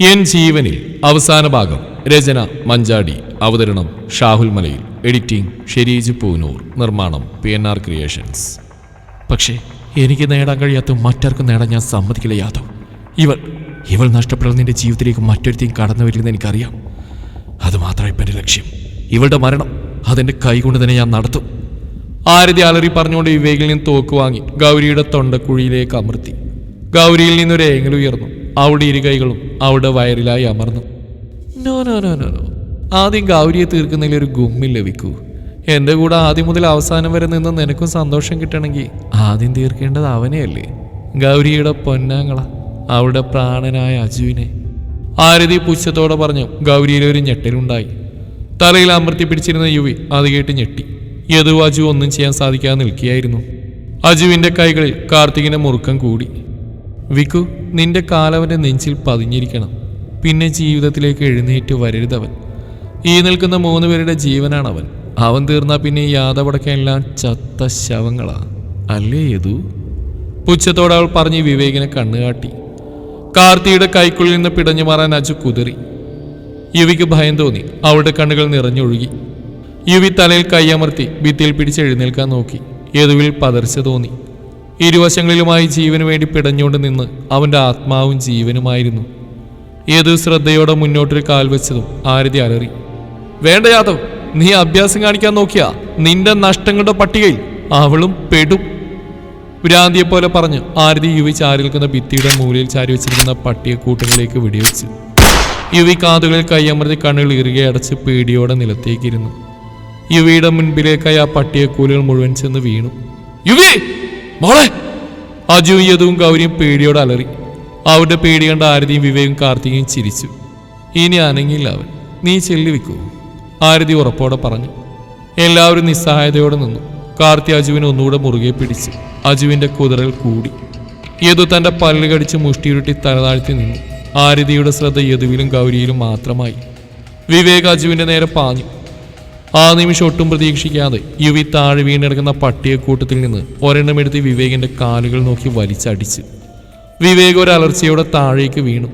N ജീവനിൽ അവസാന ഭാഗം. രചന മഞ്ചാടി. അവതരണം ഷാഹുൽ മലയിൽ. എഡിറ്റിംഗ് ഷെരീജ് പൂനൂർ. നിർമ്മാണം പി എൻ ആർ ക്രിയേഷൻസ്. പക്ഷേ എനിക്ക് നേടാൻ കഴിയാത്ത മറ്റാർക്കും നേടാൻ ഞാൻ സമ്മതിക്കില്ല യാദവ്. ഇവൾ ഇവൾ നഷ്ടപ്പെടുന്ന എന്റെ ജീവിതത്തിലേക്ക് മറ്റൊരുത്തേയും കടന്നു വരില്ലെന്ന് എനിക്കറിയാം. അത് മാത്രമാണ് ഇപ്പം എന്റെ ലക്ഷ്യം. ഇവളുടെ മരണം അതെന്റെ കൈകൊണ്ട് തന്നെ ഞാൻ നടത്തും. ആരതി അലറി പറഞ്ഞുകൊണ്ട് വിവേകിൽ നിന്ന് തോക്ക് വാങ്ങി ഗൗരിയുടെ തൊണ്ടക്കുഴിയിലേക്ക് അമർത്തി. ഗൗരിയിൽ നിന്നൊരു ഏങ്ങൽ ഉയർന്നു. അവിടെ ഇരുകൈകളും അവളുടെ വയറിലായി അമർന്നു. No no no no no. ആദ്യം ഗൗരിയെ തീർക്കുന്നതിൽ ഒരു ഗുമ്മിൽ ലഭിക്കൂ എന്റെ കൂടെ ആദ്യം മുതൽ അവസാനം വരെ നിന്ന് നിനക്കും സന്തോഷം കിട്ടണമെങ്കിൽ ആദ്യം തീർക്കേണ്ടത് അവനെയല്ലേ? ഗൗരിയുടെ പൊന്നാങ്ങള അവളുടെ പ്രാണനായ അജുവിനെ. ആരതി പുച്ഛത്തോടെ പറഞ്ഞു ഗൗരിയിലെ ഒരു ഞെട്ടലുണ്ടായി. തലയിൽ അമർത്തി പിടിച്ചിരുന്ന യുവി അത് കേട്ട് ഞെട്ടി. യദു അജു ഒന്നും ചെയ്യാൻ സാധിക്കാതെ നിൽക്കുകയായിരുന്നു. അജുവിന്റെ കൈകളിൽ കാർത്തികിന്റെ മുറുക്കം കൂടി. വിക്കു നിന്റെ കാലവന്റെ നെഞ്ചിൽ പതിഞ്ഞിരിക്കണം. പിന്നെ ജീവിതത്തിലേക്ക് എഴുന്നേറ്റ് വരരുതവൻ. ഈ നിൽക്കുന്ന മൂന്ന് പേരുടെ ജീവനാണ് അവൻ അവൻ തീർന്നാൽ പിന്നെ ഈ യാദവടക്കെല്ലാം ചത്ത ശവങ്ങളാ. അല്ലേ യതു പുച്ഛത്തോടെ അവൾ പറഞ്ഞ് വിവേകിനെ കണ്ണുകാട്ടി. കാർത്തിയുടെ കൈക്കുള്ളിൽ നിന്ന് പിടഞ്ഞു മാറാൻ അജു കുതിറി. യുവിക്ക് ഭയം തോന്നി. അവളുടെ കണ്ണുകൾ നിറഞ്ഞൊഴുകി. യുവി തലയിൽ കൈയമർത്തി ഭിത്തിയിൽ പിടിച്ച് എഴുന്നേൽക്കാൻ നോക്കി. യദുവിൽ പതർച്ച തോന്നി. ഇരുവശങ്ങളിലുമായി ജീവന് വേണ്ടി പിടഞ്ഞുകൊണ്ട് നിന്ന് അവന്റെ ആത്മാവും ജീവനുമായിരുന്നു. ഏത് ശ്രദ്ധയോടെ മുന്നോട്ടൊരു കാൽ വെച്ചതും ആരതി അലറി വേണ്ട യാദവ് നീ അഭ്യാസം കാണിക്കാൻ നോക്കിയാ നിന്റെ നഷ്ടങ്ങളുടെ പട്ടികയിൽ അവളും പെടും. ഭ്രാന്തിയെ പോലെ പറഞ്ഞ് ആരതി യുവി ചാരി നിൽക്കുന്ന ഭിത്തിയുടെ മൂലയിൽ ചാരി വെച്ചിരിക്കുന്ന പട്ടിയെ കൂട്ടുകളിലേക്ക് വെടിവെച്ചു. യുവി കാതുകളിൽ കയ്യമർത്തി കണ്ണുകൾ ഇറുകെ അടച്ച് പേടിയോടെ നിലത്തേക്കിരുന്നു. യുവിയുടെ മുൻപിലേക്കായി ആ പട്ടിയെക്കൂലുകൾ മുഴുവൻ ചെന്ന് വീണു. യുവി മോളെ അജു യദുവും ഗൗരിയും പേടിയോട് അലറി. അവരുടെ പേടി കണ്ട ആരതിയും വിവേകും കാർത്തികയും ചിരിച്ചു. ഇനി അനങ്ങില്ല അവൻ. നീ ചെല്ലി ആരതി ഉറപ്പോടെ പറഞ്ഞു. എല്ലാവരും നിസ്സഹായതയോടെ നിന്നു. കാർത്തി അജുവിനെ ഒന്നുകൂടെ മുറുകെ പിടിച്ചു. അജുവിന്റെ കുതിരൽ കൂടി. യദു തന്റെ പല്ല് കടിച്ച് മുഷ്ടിയുരുട്ടി തലതാഴ്ത്തി നിന്നു. ആരതിയുടെ ശ്രദ്ധ യദുവിലും ഗൗരിയിലും മാത്രമായി. വിവേക് അജുവിന്റെ നേരെ പാഞ്ഞു. ആ നിമിഷം ഒട്ടും പ്രതീക്ഷിക്കാതെ യുവി താഴെ വീണ്ടെടുക്കുന്ന പട്ടിയക്കൂട്ടത്തിൽ നിന്ന് ഒരെണ്ണം എടുത്ത് വിവേകിന്റെ കാലുകൾ നോക്കി വലിച്ചടിച്ച്. വിവേക് ഒരു അലർച്ചയോടെ താഴേക്ക് വീണു.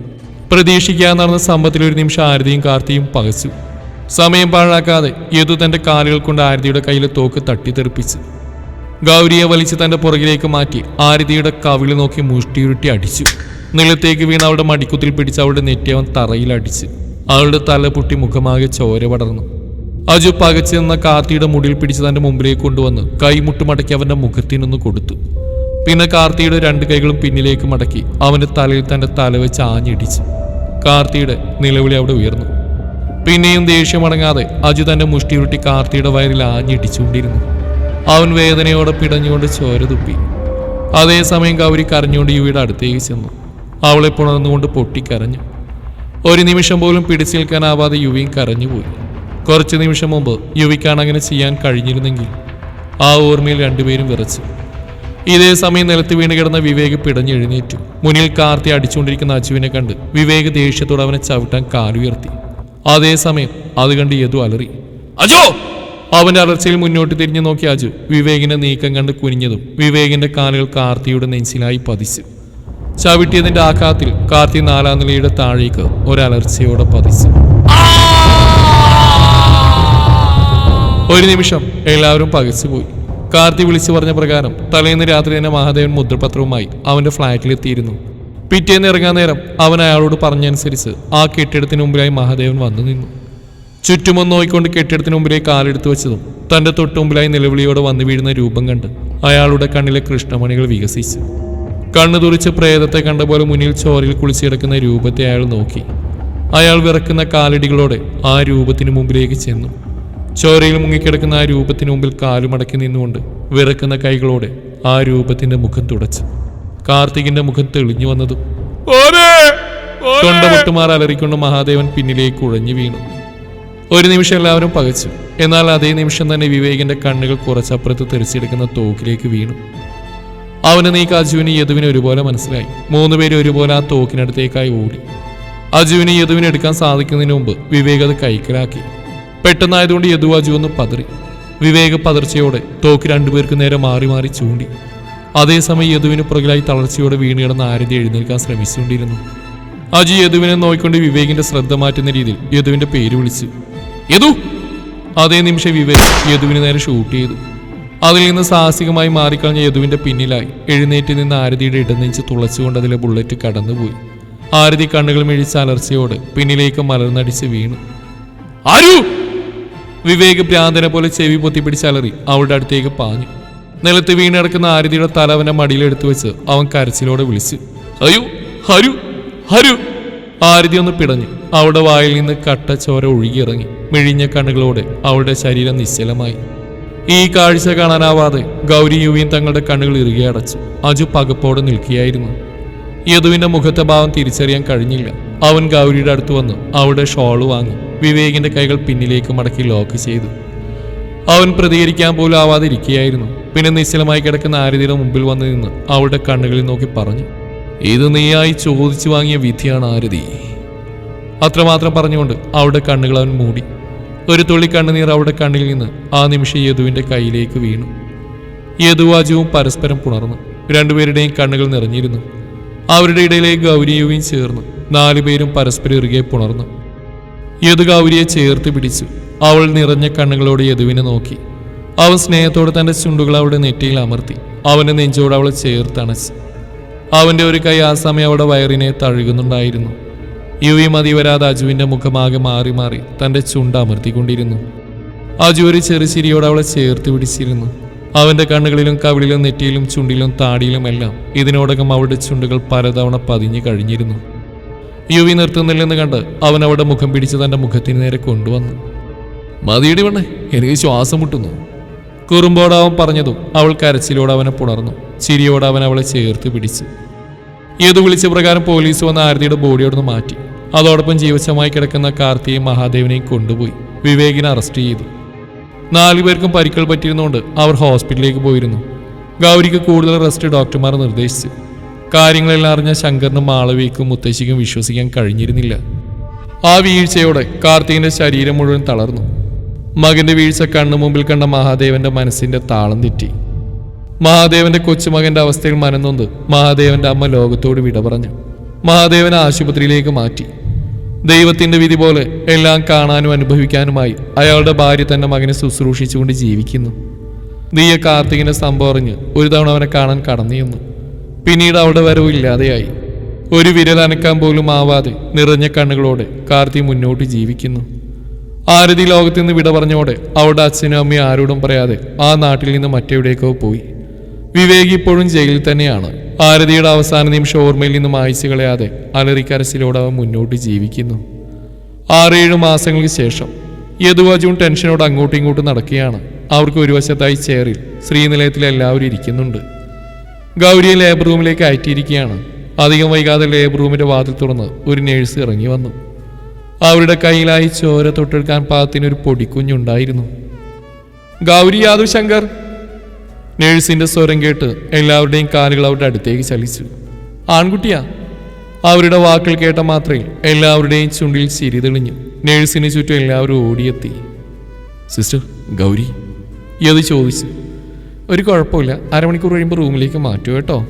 പ്രതീക്ഷിക്കാതെ നടന്ന സമ്പത്തിൽ ഒരു നിമിഷം ആരതിയും കാർത്തിയും പകച്ചു. സമയം പാഴാക്കാതെ യദു തന്റെ കാലുകൾ കൊണ്ട് ആരതിയുടെ കയ്യിലെ തോക്ക് തട്ടിത്തെറിപ്പിച്ചു. ഗൗരിയെ വലിച്ച് തന്റെ പുറകിലേക്ക് മാറ്റി ആരതിയുടെ കവിളി നോക്കി മുഷ്ടിയുരുട്ടി അടിച്ചു. നിലത്തേക്ക് വീണ് അവളുടെ മടിക്കുത്തിൽ പിടിച്ച് അവളുടെ നെറ്റിയവൻ തറയിൽ അടിച്ച് അവളുടെ തല പൊട്ടി മുഖമാകെ ചോര പടർന്നു. അജു പകച്ചു നിന്ന കാർത്തിയുടെ മുടിയിൽ പിടിച്ച് തന്റെ മുമ്പിലേക്ക് കൊണ്ടുവന്ന് കൈമുട്ട് മടക്കി അവന്റെ മുഖത്തിനൊന്ന് കൊടുത്തു. പിന്നെ കാർത്തിയുടെ രണ്ട് കൈകളും പിന്നിലേക്ക് മടക്കി അവന്റെ തലയിൽ തന്റെ തല വെച്ച് ആഞ്ഞിടിച്ചു. കാർത്തിയുടെ നിലവിളി അവിടെ ഉയർന്നു. പിന്നെയും ദേഷ്യമടങ്ങാതെ അജു തന്റെ മുഷ്ടിയുരുട്ടി കാർത്തിയുടെ വയറിൽ ആഞ്ഞിടിച്ചുകൊണ്ടിരുന്നു. അവൻ വേദനയോടെ പിടഞ്ഞുകൊണ്ട് ചോര തുപ്പി. അതേസമയം ഗൗരി കരഞ്ഞുകൊണ്ട് യുവിയുടെ അടുത്തേക്ക് ചെന്നു. അവളെ പുണർന്നുകൊണ്ട് പൊട്ടിക്കരഞ്ഞു. ഒരു നിമിഷം പോലും പിടിച്ചു നിൽക്കാനാവാതെ യുവിയും കരഞ്ഞുപോയി. കുറച്ചു നിമിഷം മുമ്പ് യുവിക്കാണ് അങ്ങനെ ചെയ്യാൻ കഴിഞ്ഞിരുന്നെങ്കിൽ ആ ഓർമ്മയിൽ രണ്ടുപേരും വിറച്ചു. ഇതേ സമയം നിലത്ത് വീണ് കിടന്ന വിവേക് പിടഞ്ഞെഴുന്നേറ്റു. മുന്നിൽ കാർത്തി അടിച്ചുകൊണ്ടിരിക്കുന്ന അച്ചുവിനെ കണ്ട് വിവേക് ദേഷ്യത്തോടെ അവനെ ചവിട്ടാൻ കാലുയർത്തി അതേസമയം അത് കണ്ട് യതു അലറി. അജോ! അവന്റെ അലർച്ചയിൽ മുന്നോട്ട് തിരിഞ്ഞു നോക്കിയ അജു വിവേകിന്റെ നീക്കം കണ്ട് കുനിഞ്ഞതും വിവേകിന്റെ കാലുകൾ കാർത്തിയുടെ നെഞ്ചിലായി പതിച്ചു. ചവിട്ടിയതിന്റെ ആഘാത്തിൽ കാർത്തി നാലാം നിലയുടെ താഴേക്ക് ഒരലർച്ചയോടെ പതിച്ചു. ഒരു നിമിഷം എല്ലാവരും പകച്ചുപോയി കാർത്തി വിളിച്ചു പറഞ്ഞ പ്രകാരം തലേന്ന് രാത്രി തന്നെ മഹാദേവൻ മുദ്രപത്രവുമായി അവന്റെ ഫ്ളാറ്റിലെത്തിയിരുന്നു പിറ്റേന്ന് ഇറങ്ങാൻ നേരം അവൻ അയാളോട് പറഞ്ഞനുസരിച്ച് ആ കെട്ടിടത്തിന് മുമ്പിലായി മഹാദേവൻ വന്നു നിന്നു. ചുറ്റുമൊന്ന് നോക്കിക്കൊണ്ട് കെട്ടിടത്തിന് മുമ്പിലേക്ക് കാലെടുത്തു വെച്ചതും തന്റെ തൊട്ടു മുമ്പിലായി നിലവിളിയോടെ വന്നു വീഴുന്ന രൂപം കണ്ട് അയാളുടെ കണ്ണിലെ കൃഷ്ണമണികൾ വികസിച്ചു. കണ്ണു തുറിച്ച് പ്രേതത്തെ കണ്ട പോലെ മുന്നിൽ ചോരയിൽ കുളിച്ചിടക്കുന്ന രൂപത്തെ അയാൾ നോക്കി. അയാൾ വിറക്കുന്ന കാലടികളോടെ ആ രൂപത്തിന് മുമ്പിലേക്ക് ചെന്നു. ചോരയിൽ മുങ്ങിക്കിടക്കുന്ന ആ രൂപത്തിന് മുമ്പിൽ കാലുമടക്കി നിന്നുകൊണ്ട് വിറക്കുന്ന കൈകളോടെ ആ രൂപത്തിന്റെ മുഖം തുടച്ച്. കാർത്തികിന്റെ മുഖം തെളിഞ്ഞു വന്നതും തൊണ്ട പൊട്ടുമാർ അലറിക്കൊണ്ട് മഹാദേവൻ പിന്നിലേക്ക് ഉഴഞ്ഞു വീണു. ഒരു നിമിഷം എല്ലാവരും പകച്ചു. എന്നാൽ അതേ നിമിഷം തന്നെ വിവേകിന്റെ കണ്ണുകൾ കുറച്ചപ്പുറത്ത് തെറിച്ചെടുക്കുന്ന തോക്കിലേക്ക് വീണു. അവന് നീക്ക് അജുവിന് യദുവിന് ഒരുപോലെ മനസ്സിലായി. മൂന്നുപേരും ഒരുപോലെ ആ തോക്കിനടുത്തേക്കായി ഓടി. അജുവിന് യദുവിനെ എടുക്കാൻ സാധിക്കുന്നതിന് മുമ്പ് വിവേക് അത് കൈക്കലാക്കി. പെട്ടെന്നായതുകൊണ്ട് യദുവാജു ഒന്ന് പതറി. വിവേക പതർച്ചയോടെ തോക്ക് രണ്ടുപേർക്ക് നേരെ മാറി മാറി ചൂണ്ടി. അതേസമയം യദുവിന് പുറകിലായി തളർച്ചയോടെ വീണ് കിടന്ന ആരതി എഴുന്നേൽക്കാൻ ശ്രമിച്ചുകൊണ്ടിരുന്നു. അജു യദുവിനെ നോക്കിക്കൊണ്ട് വിവേകിന്റെ ശ്രദ്ധ മാറ്റുന്ന രീതിയിൽ യദുവിന്റെ പേര് വിളിച്ചു യദു! അതേ നിമിഷം വിവേക് യദുവിന് നേരെ ഷൂട്ട് ചെയ്തു. അതിൽ നിന്ന് സാഹസികമായി മാറിക്കളഞ്ഞ യദുവിന്റെ പിന്നിലായി എഴുന്നേറ്റ് നിന്ന് ആരതിയുടെ ഇടനെഞ്ച് തുളച്ചുകൊണ്ട് അതിലെ ബുള്ളറ്റ് കടന്നുപോയി. ആരതി കണ്ണുകൾ മിഴിച്ച അലർച്ചയോട് പിന്നിലേക്ക് മലർന്നടിച്ച് വീണു. ആരു? വിവേക് ഭ്രാന്തനെ പോലെ ചെവി പൊത്തി അവളുടെ അടുത്തേക്ക് പാഞ്ഞു. നിലത്ത് വീണിടക്കുന്ന ആരതിയുടെ തല അവന്റെ മടിയിലെടുത്തു വെച്ച് അവൻ കരച്ചിലോടെ വിളിച്ചു അയ്യോ ഹരു ഹരു. ആരതി ഒന്ന് പിടഞ്ഞു. അവളുടെ വായിൽ നിന്ന് കട്ട ചോര ഒഴുകിയിറങ്ങി. മിഴിഞ്ഞ കണ്ണുകളോടെ അവളുടെ ശരീരം നിശ്ചലമായി. ഈ കാഴ്ച കാണാനാവാതെ ഗൗരി യുവിയും തങ്ങളുടെ കണ്ണുകൾ ഇറുകെ അടച്ചു. അജു പകപ്പോടെ നിൽക്കുകയായിരുന്നു. യദുവിന്റെ മുഖത്തെ ഭാവം തിരിച്ചറിയാൻ കഴിഞ്ഞില്ല. അവൻ ഗൗരിയുടെ അടുത്ത് വന്ന് അവളുടെ ഷോൾ വാങ്ങി. വിവേകിന്റെ കൈകൾ പിന്നിലേക്ക് മടക്കി ലോക്ക് ചെയ്തു. അവൻ പ്രതികരിക്കാൻ പോലും ആവാതെ ഇരിക്കുകയായിരുന്നു പിന്നെ നിശ്ചലമായി കിടക്കുന്ന ആരതിയുടെ മുമ്പിൽ വന്നു നിന്ന് അവളുടെ കണ്ണുകളിൽ നോക്കി പറഞ്ഞു ഇത് നീയായി ചോദിച്ചു വാങ്ങിയ വിധിയാണ് ആരതി അത്രമാത്രം പറഞ്ഞുകൊണ്ട് അവളുടെ കണ്ണുകൾ അവൻ മൂടി. ഒരു തുള്ളി കണ്ണുനീർ അവളുടെ കണ്ണിൽ നിന്ന് ആ നിമിഷം യദുവിന്റെ കയ്യിലേക്ക് വീണു. യദുവാജുവും പരസ്പരം പുണർന്നു. രണ്ടുപേരുടെയും കണ്ണുകൾ നിറഞ്ഞിരുന്നു. അവരുടെ ഇടയിലേക്ക് ഗൗരിയുവും ചേർന്നു. നാലുപേരും പരസ്പരം ഇറുകെ പുണർന്നു. യദു ഗൗരിയെ ചേർത്ത് പിടിച്ചു. അവൾ നിറഞ്ഞ കണ്ണുകളോട് യദുവിനെ നോക്കി. അവൻ സ്നേഹത്തോടെ തന്റെ ചുണ്ടുകൾ അവളുടെ നെറ്റിയിൽ അമർത്തി. അവന്റെ നെഞ്ചോട് അവളെ ചേർത്തണച്ചു. അവന്റെ ഒരു കൈ ആ സമയം അവളുടെ വയറിനെ തഴുകുന്നുണ്ടായിരുന്നു. യുവി മതി വരാതെ അജുവിന്റെ മുഖമാകെ മാറി മാറി തന്റെ ചുണ്ട് അമർത്തിക്കൊണ്ടിരുന്നു. അജു ഒരു ചെറു ചിരിയോടെ അവളെ ചേർത്ത് പിടിച്ചിരുന്നു. അവന്റെ കണ്ണുകളിലും കവിളിലും നെറ്റിയിലും ചുണ്ടിലും താടിയിലുമെല്ലാം ഇതിനോടകം അവളുടെ ചുണ്ടുകൾ പലതവണ പതിഞ്ഞു കഴിഞ്ഞിരുന്നു. യുവി നിർത്തുന്നില്ലെന്ന് കണ്ട് അവൻ അവിടെ മുഖം പിടിച്ച് തന്റെ മുഖത്തിന് നേരെ കൊണ്ടുവന്നു. മതിയടി വണ്ണേ എനിക്ക് ശ്വാസം മുട്ടുന്നു. കുറുമ്പോടാവൻ പറഞ്ഞതും അവൾ കരച്ചിലോട് അവനെ പുണർന്നു. ചിരിയോടെ അവൻ അവളെ ചേർത്ത് പിടിച്ചു. ഏത് വിളിച്ച പ്രകാരം പോലീസ് വന്ന ആരതിയുടെ ബോഡി അവിടുന്ന് മാറ്റി. അതോടൊപ്പം ജീവശമായി കിടക്കുന്ന കാർത്തിയെയും മഹാദേവനെയും കൊണ്ടുപോയി. വിവേകിനെ അറസ്റ്റ് ചെയ്തു. നാലുപേർക്കും പരിക്കൾ പറ്റിയിരുന്നുകൊണ്ട് അവർ ഹോസ്പിറ്റലിലേക്ക് പോയിരുന്നു. ഗൗരിക്ക് കൂടുതൽ റെസ്റ്റ് ഡോക്ടർമാർ നിർദ്ദേശിച്ചു. കാര്യങ്ങളെല്ലാം അറിഞ്ഞ ശങ്കറിനും മാളവിക്കും മുത്തശ്ശിക്കും വിശ്വസിക്കാൻ കഴിഞ്ഞിരുന്നില്ല. ആ വീഴ്ചയോടെ കാർത്തികന്റെ ശരീരം മുഴുവൻ തളർന്നു. മകന്റെ വീഴ്ച കണ്ണു മുമ്പിൽ കണ്ട മഹാദേവന്റെ മനസ്സിന്റെ താളം തെറ്റി. മഹാദേവന്റെ കൊച്ചുമകന്റെ അവസ്ഥയിൽ മനന്നൊന്ന് മഹാദേവന്റെ അമ്മ ലോകത്തോട് വിട പറഞ്ഞു. മഹാദേവനെ ആശുപത്രിയിലേക്ക് മാറ്റി. ദൈവത്തിന്റെ വിധി പോലെ എല്ലാം കാണാനും അനുഭവിക്കാനുമായി അയാളുടെ ഭാര്യ തന്നെ മകനെ ശുശ്രൂഷിച്ചുകൊണ്ട് ജീവിക്കുന്നു. നീയ കാർത്തികിന്റെ സംഭവം അറിഞ്ഞ് ഒരു തവണ അവനെ കാണാൻ കടന്നു പിന്നീട് അവിടെ വരവില്ലാതെയായി ഒരു വിരൽ പോലും ആവാതെ നിറഞ്ഞ കണ്ണുകളോടെ കാർത്തി മുന്നോട്ട് ജീവിക്കുന്നു. ആരതി ലോകത്ത് നിന്ന് വിട പറഞ്ഞോടെ അവളുടെ അച്ഛനും അമ്മയും ആരോടും പറയാതെ ആ നാട്ടിൽ നിന്ന് മറ്റെവിടേക്കോ പോയി. വിവേക് ഇപ്പോഴും ജയിലിൽ തന്നെയാണ്. ആരതിയുടെ അവസാന നിമിഷം ഓർമ്മയിൽ നിന്നും മായ്ച്ചു കളയാതെ അലറിക്കരച്ചിലോടെ അവൻ മുന്നോട്ട് ജീവിക്കുന്നു. ആറേഴ് മാസങ്ങൾക്ക് ശേഷം യദുവാജുവും ടെൻഷനോട് അങ്ങോട്ടും ഇങ്ങോട്ടും നടക്കുകയാണ്. അവർക്ക് ഒരു വശത്തായി ചേറിൽ ശ്രീനിലയത്തിൽ എല്ലാവരും ഇരിക്കുന്നുണ്ട്. ഗൗരിയെ ലേബർ റൂമിലേക്ക് അയറ്റിയിരിക്കുകയാണ്. അധികം വൈകാതെ ലേബർ റൂമിന്റെ വാതിൽ തുറന്ന് ഒരു നേഴ്സ് ഇറങ്ങി വന്നു. അവരുടെ കയ്യിലായി ചോര തൊട്ടെടുക്കാൻ പാകത്തിനൊരു പൊടിക്കുഞ്ഞുണ്ടായിരുന്നു. ഗൗരി യാദവ് ശങ്കർ നേഴ്സിന്റെ സ്വരം കേട്ട് എല്ലാവരുടെയും കാലുകൾ അവരുടെ അടുത്തേക്ക് ചലിച്ചു. ആൺകുട്ടിയാ അവരുടെ വാക്കുകൾ കേട്ട മാത്രയിൽ എല്ലാവരുടെയും ചുണ്ടിൽ ചിരി തെളിഞ്ഞു. നേഴ്സിന് ചുറ്റും എല്ലാവരും ഓടിയെത്തി. സിസ്റ്റർ ഗൗരി? യതി ചോദിച്ചു. ഒരു കുഴപ്പമില്ല. അരമണിക്കൂർ കഴിയുമ്പോൾ റൂമിലേക്ക് മാറ്റു കേട്ടോ.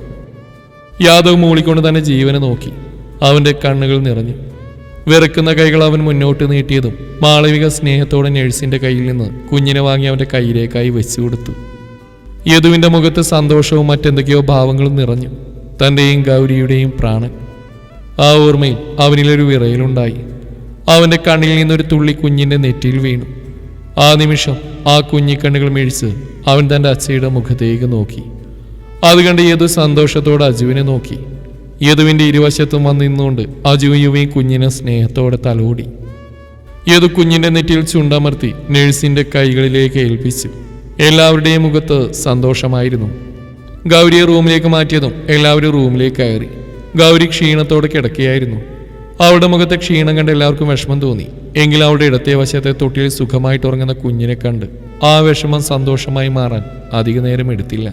യാദവ് മൂളിക്കൊണ്ട് തന്നെ ജീവനെ നോക്കി. അവന്റെ കണ്ണുകൾ നിറഞ്ഞു. വിറക്കുന്ന കൈകൾ അവൻ മുന്നോട്ട് നീട്ടിയതും മാളവിക സ്നേഹത്തോടെ നഴ്സിന്റെ കയ്യിൽ നിന്ന് കുഞ്ഞിനെ വാങ്ങി അവന്റെ കയ്യിലേക്കായി വെച്ചു കൊടുത്തു. യദുവിന്റെ മുഖത്ത് സന്തോഷവും മറ്റെന്തൊക്കെയോ ഭാവങ്ങളും നിറഞ്ഞു. തന്റെയും ഗൗരിയുടെയും പ്രാണൻ. ആ ഓർമ്മയിൽ അവനിലൊരു വിറയലുണ്ടായി. അവന്റെ കണ്ണിൽ നിന്നൊരു തുള്ളി കുഞ്ഞിന്റെ നെറ്റിയിൽ വീണു. ആ നിമിഷം ആ കുഞ്ഞിക്കണ്ണുകൾ മേടിച്ച് അവൻ തന്റെ അച്ഛയുടെ മുഖത്തേക്ക് നോക്കി. അത് കണ്ട് യദു സന്തോഷത്തോടെ അജുവിനെ നോക്കി. യദുവിന്റെ ഇരുവശത്തും വന്ന് നിന്നുകൊണ്ട് അജുവും യുവയും കുഞ്ഞിനെ സ്നേഹത്തോടെ തലോടി. യദു കുഞ്ഞിന്റെ നെറ്റിയിൽ ചുണ്ടമർത്തി നഴ്സിന്റെ കൈകളിലേക്ക് ഏൽപ്പിച്ചു. എല്ലാവരുടെയും മുഖത്ത് സന്തോഷമായിരുന്നു. ഗൗരിയെ റൂമിലേക്ക് മാറ്റിയതും എല്ലാവരും റൂമിലേക്ക് കയറി. ഗൗരി ക്ഷീണത്തോടെ കിടക്കുകയായിരുന്നു. അവളുടെ മുഖത്തെ ക്ഷീണം കണ്ട് എല്ലാവർക്കും വിഷമം തോന്നി. എങ്കിലും അവളുടെ ഇടത്തെ വശത്തെ തൊട്ടിയിൽ സുഖമായിട്ട് ഉറങ്ങുന്ന കുഞ്ഞിനെ കണ്ട് ആ വിഷമം സന്തോഷമായി മാറാൻ അധിക നേരം എടുത്തില്ല.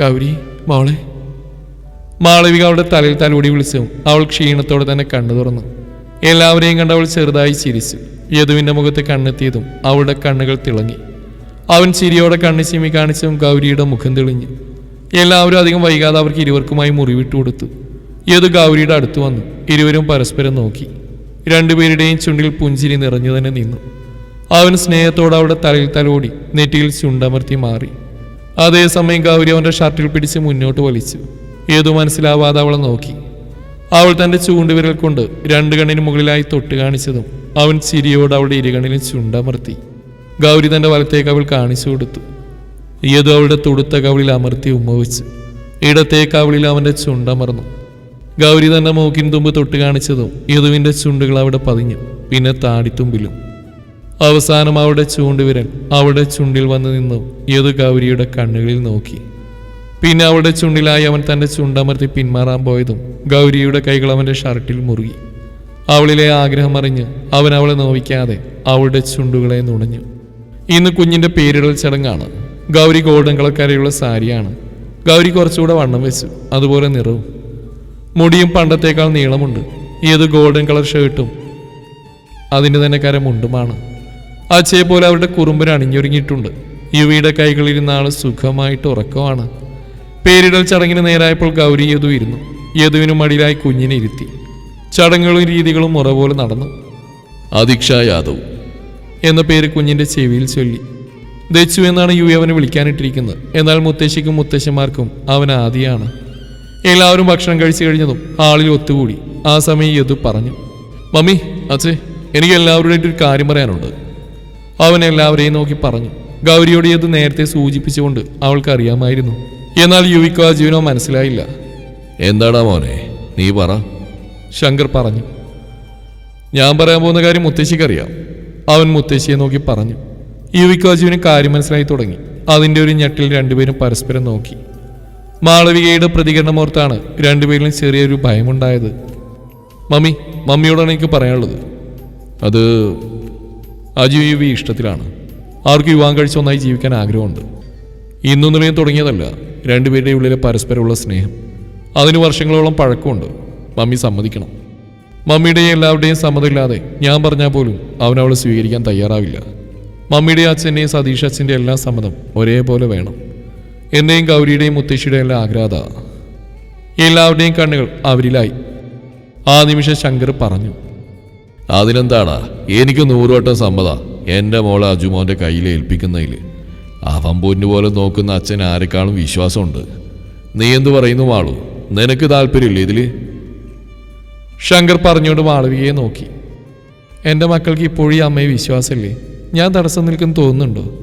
കൗരി മോളെ. മാളവിക അവളുടെ തലയിൽ തലോടി വിളിച്ചു. അവൾ ക്ഷീണത്തോടെ തന്നെ കണ്ണു തുറന്നു. എല്ലാവരെയും കണ്ട് അവൾ ചെറുതായി ചിരിച്ചു. യദുവിന്റെ മുഖത്ത് കണ്ണെത്തിയതും അവളുടെ കണ്ണുകൾ തിളങ്ങി. അവൻ ചിരിയോടെ കണ്ണു ചിമ്മി കാണിച്ചും ഗൗരിയുടെ മുഖം തെളിഞ്ഞു. എല്ലാവരും അധികം വൈകാതെ അവർക്ക് ഇരുവർക്കുമായി മുറിവിട്ടു കൊടുത്തു. യദു ഗൗരിയുടെ അടുത്ത് വന്നു. ഇരുവരും പരസ്പരം നോക്കി. രണ്ടുപേരുടെയും ചുണ്ടിൽ പുഞ്ചിരി നിറഞ്ഞു തന്നെ നിന്നു. അവൻ സ്നേഹത്തോടെ അവളുടെ തലയിൽ തലോടി നെറ്റിയിൽ ചുണ്ടമർത്തി മാറി. അതേസമയം ഗൗരി അവന്റെ ഷർട്ടിൽ പിടിച്ച് മുന്നോട്ട് വലിച്ചു. ഏതു മനസ്സിലാവാതെ അവളെ നോക്കി. അവൾ തന്റെ ചൂണ്ടുവിരൽ കൊണ്ട് രണ്ട് കണ്ണിന് മുകളിലായി തൊട്ട് കാണിച്ചതും അവൻ ചിരിയോട് അവളുടെ ഇരുകണ്ണിലും ചുണ്ടമർത്തി. ഗൗരി തന്റെ വലത്തേക്ക് അവൾ കാണിച്ചു കൊടുത്തു. ഏതു അവളുടെ തുടുത്ത കവിളിൽ അമർത്തി ഉമ്മ ഇടത്തേക്ക് ഇടത്തെ കവിളിൽ അവന്റെ ചുണ്ടമർന്നു ഗൗരി തന്റെ മൂക്കിൻ തുമ്പ് തൊട്ട് കാണിച്ചതും യദുവിന്റെ ചുണ്ടുകൾ അവിടെ പതിഞ്ഞു. പിന്നെ താടിത്തുമ്പിലും അവസാനം അവളുടെ ചൂണ്ടുവിരൽ അവളുടെ ചുണ്ടിൽ വന്നു നിന്നു. യദു ഗൗരിയുടെ കണ്ണുകളിൽ നോക്കി. പിന്നെ അവളുടെ ചുണ്ടിലായി അവൻ തന്റെ ചുണ്ടമർത്തി പിന്മാറാൻ പോയതും ഗൗരിയുടെ കൈകൾ അവന്റെ ഷർട്ടിൽ മുറുകി. അവളിലെ ആഗ്രഹം അറിഞ്ഞ് അവൻ അവളെ നോവിക്കാതെ അവളുടെ ചുണ്ടുകളെ നുണഞ്ഞു. ഇന്ന് കുഞ്ഞിന്റെ പേരിടൽ ചടങ്ങാണ്. ഗൗരി ഗോൾഡൻ കളക്കാരെയുള്ള സാരിയാണ്. ഗൗരി കുറച്ചുകൂടെ വണ്ണം വെച്ചു. അതുപോലെ നിറവും. മുടിയും പണ്ടത്തേക്കാൾ നീളമുണ്ട്. ഏത് ഗോൾഡൻ കളർ ഷർട്ടും അതിന് തന്നെ കരമുണ്ടുമാണ്. അച്ഛയെ പോലെ അവരുടെ കുറുമ്പൻ അണിഞ്ഞൊരുങ്ങിയിട്ടുണ്ട്. യുവിയുടെ കൈകളിരുന്ന ആൾ സുഖമായിട്ട് ഉറക്കമാണ്. പേരിടൽ ചടങ്ങിന് നേരായപ്പോൾ ഗൗരി യദു ഇരുന്നു. യദുവിനു മടിയിലായി കുഞ്ഞിനെ ഇരുത്തി. ചടങ്ങുകളും രീതികളും മുറ പോലെ നടന്നു. അദീക്ഷ യാദവ്. എന്ന പേര് കുഞ്ഞിന്റെ ചെവിയിൽ ചൊല്ലി. ദച്ചു എന്നാണ് യുവി അവനെ വിളിക്കാനിട്ടിരിക്കുന്നത്. എന്നാൽ മുത്തശ്ശിക്കും മുത്തശ്ശന്മാർക്കും അവൻ ആദിയാണ്. എല്ലാവരും ഭക്ഷണം കഴിച്ചു കഴിഞ്ഞതും ആളിൽ ഒത്തുകൂടി. ആ സമയം യദു പറഞ്ഞു മമ്മി അച്ഛേ എനിക്ക് എല്ലാവരുടെയും ഒരു കാര്യം പറയാനുണ്ട്. അവൻ എല്ലാവരെയും നോക്കി പറഞ്ഞു ഗൗരിയോട് യദു നേരത്തെ സൂചിപ്പിച്ചുകൊണ്ട് അവൾക്ക് അറിയാമായിരുന്നു. എന്നാൽ യുവിക്കോ അജീവനോ മനസ്സിലായില്ല. എന്താടാ മോനെ നീ പറ. ശങ്കർ പറഞ്ഞു ഞാൻ പറയാൻ പോകുന്ന കാര്യം മുത്തശ്ശിക്കറിയാം. അവൻ മുത്തശ്ശിയെ നോക്കി പറഞ്ഞു. യുവിക്കോ അജീവന് കാര്യം മനസ്സിലായി തുടങ്ങി. അതിന്റെ ഒരു ഞെട്ടിൽ രണ്ടുപേരും പരസ്പരം നോക്കി. മാളവികയുടെ പ്രതികരണമോർത്താണ് രണ്ടുപേരിലും ചെറിയൊരു ഭയമുണ്ടായത്. മമ്മി മമ്മിയോടാണ് എനിക്ക് പറയാനുള്ളത്. അത് അജു യുവി ഇഷ്ടത്തിലാണ്. ആർക്കും വിവാഹം കഴിച്ച് ഒന്നായി ജീവിക്കാൻ ആഗ്രഹമുണ്ട്. ഇന്നും നിലയും തുടങ്ങിയതല്ല രണ്ടുപേരുടെ ഉള്ളിലെ പരസ്പരമുള്ള സ്നേഹം. അതിന് വർഷങ്ങളോളം പഴക്കമുണ്ട്. മമ്മി സമ്മതിക്കണം. മമ്മിയുടെയും എല്ലാവരുടെയും സമ്മതമില്ലാതെ ഞാൻ പറഞ്ഞാൽ പോലും അവൻ അവളെ സ്വീകരിക്കാൻ തയ്യാറാവില്ല. മമ്മിയുടെയും അച്ഛന്റെയും സതീഷ് അച്ഛന്റെ എല്ലാ സമ്മതം ഒരേപോലെ വേണം. എന്നെയും ഗൗരിയുടെയും മുത്തശ്ശിയുടെയും എല്ലാം ആഗ്രാത എല്ലാവരുടെയും കണ്ണുകൾ അവരിലായി. ആ നിമിഷം ശങ്കർ പറഞ്ഞു അതിനെന്താടാ എനിക്ക് നൂറുവട്ടം സമ്മത. എന്റെ മോളെ അജുമോന്റെ കയ്യിൽ ഏൽപ്പിക്കുന്നതിൽ അവൻ പൊന്നു പോലെ നോക്കുന്ന അച്ഛൻ ആരെക്കാളും വിശ്വാസമുണ്ട്. നീ എന്തു പറയുന്നു മാളു? നിനക്ക് താല്പര്യമില്ലേ ഇതിൽ? ശങ്കർ പറഞ്ഞുകൊണ്ട് മാളവികയെ നോക്കി. എന്റെ മക്കൾക്ക് ഇപ്പോഴും ഈ അമ്മയെ വിശ്വാസമില്ലേ? ഞാൻ തടസ്സം നിൽക്കുന്നു തോന്നുന്നുണ്ടോ?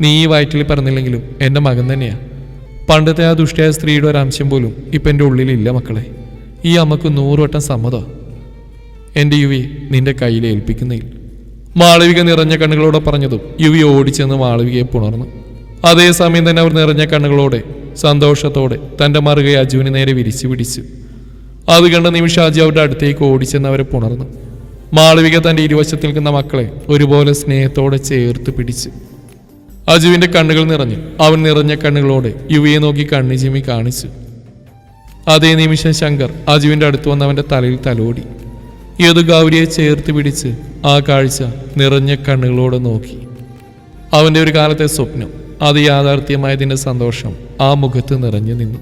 നീ ഈ വയറ്റിൽ പറഞ്ഞില്ലെങ്കിലും എന്റെ മകൻ തന്നെയാണ് പണ്ടത്തെ ആ ദുഷ്ടയായ സ്ത്രീയുടെ ഒരു അംശം പോലും ഇപ്പം എന്റെ ഉള്ളിലില്ല മക്കളെ. ഈ അമ്മയ്ക്ക് നൂറുവട്ടം സമ്മതം. എന്റെ യുവി നിന്റെ കയ്യിൽ ഏൽപ്പിക്കുന്നതിൽ. മാളവിക നിറഞ്ഞ കണ്ണുകളോടെ പറഞ്ഞതും യുവി ഓടിച്ചെന്ന് മാളവികയെ പുണർന്നു. അതേസമയം തന്നെ അവർ നിറഞ്ഞ കണ്ണുകളോടെ സന്തോഷത്തോടെ തന്റെ മറുകെ അജുവിന് നേരെ വിരിച്ചു പിടിച്ചു. അത് കണ്ട നിമിഷം അജു അവരുടെ അടുത്തേക്ക് ഓടിച്ചെന്ന് അവരെ പുണർന്നു. മാളവിക തന്റെ ഇരുവശത്ത് നിൽക്കുന്ന മക്കളെ ഒരുപോലെ സ്നേഹത്തോടെ ചേർത്ത് പിടിച്ചു. അജുവിന്റെ കണ്ണുകൾ നിറഞ്ഞു. അവൻ നിറഞ്ഞ കണ്ണുകളോടെ യുവയെ നോക്കി കണ്ണി ചിമ്മി കാണിച്ചു. അതേ നിമിഷം ശങ്കർ അജുവിന്റെ അടുത്ത് വന്ന് അവന്റെ തലയിൽ തലോടി. ഏതു ഗൗരിയെ ചേർത്ത് പിടിച്ച് ആ കാഴ്ച നിറഞ്ഞ കണ്ണുകളോടെ നോക്കി. അവന്റെ ഒരു കാലത്തെ സ്വപ്നം അത് യാഥാർത്ഥ്യമായതിന്റെ സന്തോഷം ആ മുഖത്ത് നിറഞ്ഞു നിന്നു.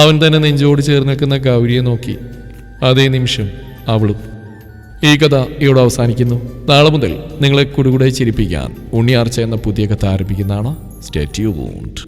അവൻ തന്നെ നെഞ്ചോട് ചേർന്ന് നിൽക്കുന്ന ഗൗരിയെ നോക്കി. അതേ നിമിഷം അവളും ഈ കഥ ഇവിടെ അവസാനിക്കുന്നു. നാളെ മുതൽ നിങ്ങളെ കുടുകുടെ ചിരിപ്പിക്കാൻ ഉണ്ണിയാർച്ച എന്ന പുതിയ കഥ ആരംഭിക്കുന്നതാണ്. സ്റ്റേറ്റ്യൂൺഡ്